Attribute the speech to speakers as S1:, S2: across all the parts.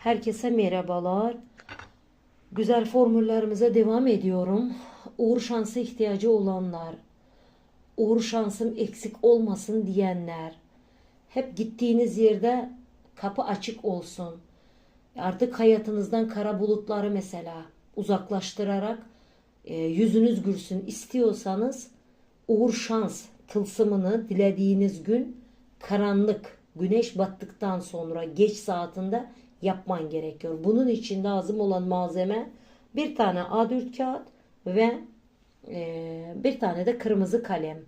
S1: Herkese merhabalar. Güzel formüllerimize devam ediyorum. Uğur şansı ihtiyacı olanlar, uğur şansım eksik olmasın diyenler, hep gittiğiniz yerde kapı açık olsun. Artık hayatınızdan kara bulutları mesela uzaklaştırarak e, yüzünüz gülsün istiyorsanız uğur şans tılsımını dilediğiniz gün karanlık güneş battıktan sonra geç saatinde yapman gerekiyor. Bunun için lazım olan malzeme bir tane A4 kağıt ve e, bir tane de kırmızı kalem.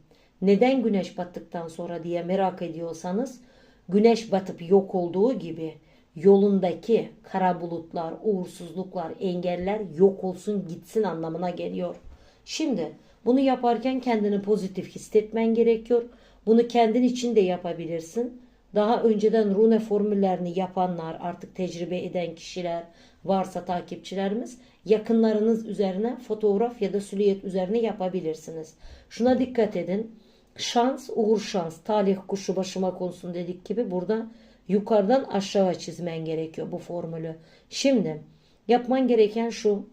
S1: Neden güneş battıktan sonra diye merak ediyorsanız güneş batıp yok olduğu gibi yolundaki kara bulutlar, uğursuzluklar, engeller yok olsun gitsin anlamına geliyor. Şimdi bunu yaparken kendini pozitif hissetmen gerekiyor. Bunu kendin için de yapabilirsin. Daha önceden rune formüllerini yapanlar, artık tecrübe eden kişiler varsa takipçilerimiz yakınlarınız üzerine fotoğraf ya da süliyet üzerine yapabilirsiniz. Şuna dikkat edin. Şans, uğur şans, talih kuşu başıma konsun dedik gibi burada yukarıdan aşağı çizmen gerekiyor bu formülü. Şimdi yapman gereken şu.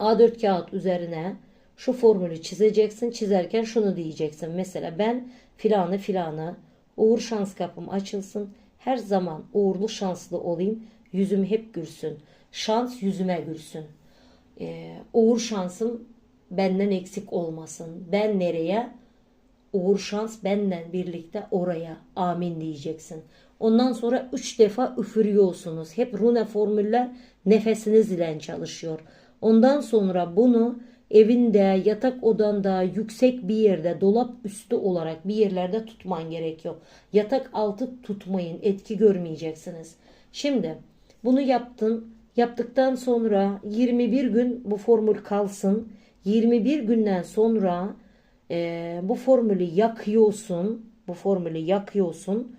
S1: A4 kağıt üzerine şu formülü çizeceksin. Çizerken şunu diyeceksin. Mesela ben filanı filanı uğur şans kapım açılsın. Her zaman uğurlu şanslı olayım. Yüzüm hep gülsün. Şans yüzüme gülsün. Ee, uğur şansım benden eksik olmasın. Ben nereye? Uğur şans benden birlikte oraya. Amin diyeceksin. Ondan sonra üç defa üfürüyorsunuz. Hep rune formüller nefesiniz ile çalışıyor. Ondan sonra bunu evinde, yatak odanda, yüksek bir yerde, dolap üstü olarak bir yerlerde tutman gerekiyor. Yatak altı tutmayın, etki görmeyeceksiniz. Şimdi bunu yaptın. Yaptıktan sonra 21 gün bu formül kalsın. 21 günden sonra e, bu formülü yakıyorsun. Bu formülü yakıyorsun.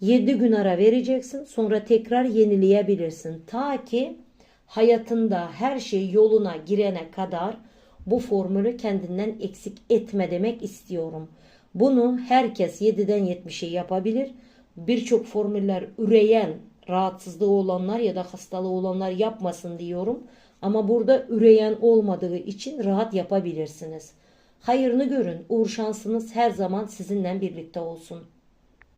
S1: 7 gün ara vereceksin. Sonra tekrar yenileyebilirsin. Ta ki hayatında her şey yoluna girene kadar bu formülü kendinden eksik etme demek istiyorum. Bunu herkes 7'den 70'e yapabilir. Birçok formüller üreyen, rahatsızlığı olanlar ya da hastalığı olanlar yapmasın diyorum. Ama burada üreyen olmadığı için rahat yapabilirsiniz. Hayırını görün. Uğur şansınız her zaman sizinle birlikte olsun.